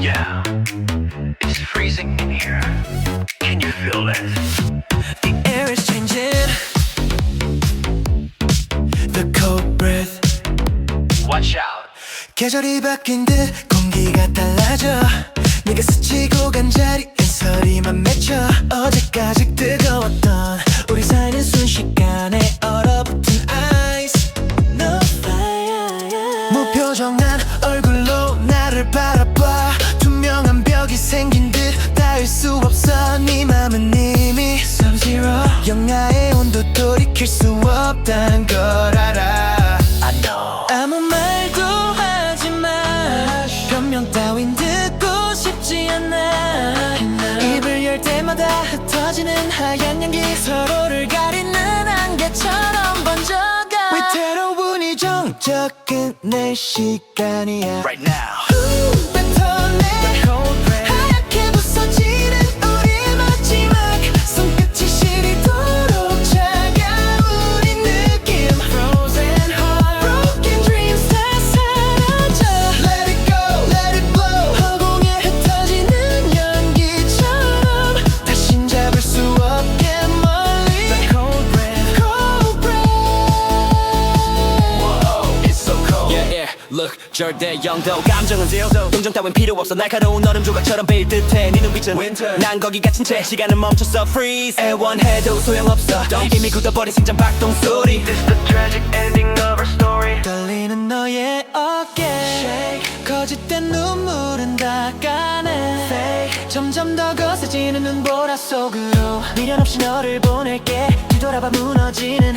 Yeah, it's freezing in here. Can you feel it? The air is changing. The cold breath. Watch out. 계절이 바뀐 듯 공기가 달라져. 네가 스치고 간 자리엔 소리만 맺혀. 어제까지 뜨거웠던 우리 사이는 순식간에 얼어붙은 아이스. No fire. 무표정한 얼굴로 나를 바라봐. 생긴 듯 닿을 수 없어. 네 맘은 이미 Sub-Zero. 영하의 온도 돌이킬 수 없단 걸 알아. I know. 아무 말도 하지 마 변명 따윈 듣고 싶지 않아 입을 열 때마다 흩어지는 하얀 연기 서로를 가리는 안개처럼 번져가 위태로운 이 정적 끝낼 시간이야 Right now. 절대 영도 감정은 zero. 동정 따윈 필요 없어. 날카로운 얼음 조각처럼 베일 듯해. 네 눈빛은 Winter. 난 거기 갇힌 채. 시간은 멈췄어 freeze. 애원해도 소용없어. 이미 굳어버린 심장 박동 소리. This the tragic ending of our story. 떨리는 너의 어깨. 거짓된 눈물은 닦아내. Fake. 점점 더 거세지는 눈보라 속으로. 미련 없이 너를 보낼게. 뒤돌아봐 무너지는